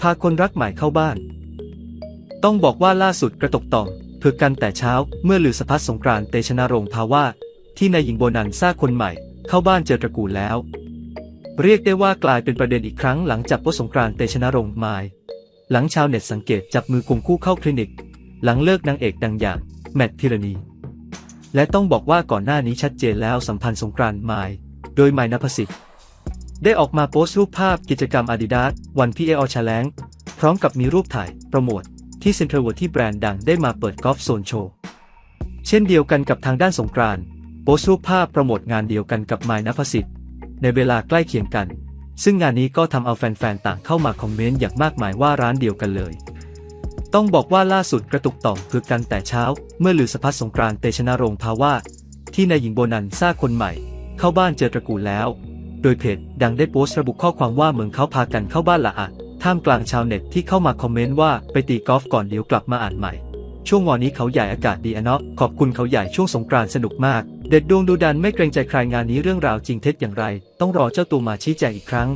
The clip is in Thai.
พาคนรักใหม่เข้าบ้าน ต้องบอกว่าล่าสุดกระตกต่อมเผื่อกันแต่เช้าเมื่อลือสพัดสงกรานเตชะนรงพาว่าที่นายหญิงโบนันซ่าคนใหม่ เข้าบ้านเจอตระกูลแล้ว เรียกได้ว่ากลายเป็นประเด็นอีกครั้งหลังจากโพสต์สงกรานเตชะนรงมาย หลังชาวเน็ตสังเกตจับมือควงคู่เข้าคลินิก หลังเลิกนางเอกดังอย่างแมทพิรณีและต้องบอกว่าก่อนหน้านี้ชัดเจนแล้วสัมพันธ์สงกรานต์มาย โดยไมายนภสิทธิ์ ได้ออกมาโพสต์รูปภาพกิจกรรม Adidas วันพีเออชาแลงพร้อมกับมีรูปถ่ายโปรโมทที่เซ็นทรัลเวิลด์ที่แบรนด์ดังได้มาเปิดกอล์ฟโซนโชว์ เช่นเดียวกันกับทางด้านสงกรานต์โพสต์รูปภาพโปรโมทงานเดียวกันกับไมายนภสิทธิ์ในเวลาใกล้เคียงกัน ซึ่งงานนี้ก็ทำเอาแฟนๆ ต่างเข้ามาคอมเมนต์อย่างมากมายว่าร้านเดียวกันเลย ต้องบอกว่าล่าสุดกระตุกต่อมคือกันแต่เช้า เมื่อลือสพัดสงกรานต์เตชะนรงค์พาว่าที่นายหญิงโบนันซ่าคนใหม่ เข้าบ้านเจอตระกูลแล้ว โดยเพจดังได้โพสต์ระบุข้อความว่าเหมือนเขาพากันเข้าบ้านละอะท่ามกลางชาวเน็ตที่เข้ามาคอมเมนต์ว่าไปตีกอล์ฟก่อนเดี๋ยวกลับมาอ่านใหม่ ช่วงวันนี้เขาใหญ่อากาศดีอะเนาะขอบคุณเขาใหญ่ช่วงสงกรานต์สนุกมาก เด็ดดวงดูดันไม่เกรงใจใครงานนี้เรื่องราวจริงเท็จอย่างไร ต้องรอเจ้าตัวมาชี้แจงอีกครั้ง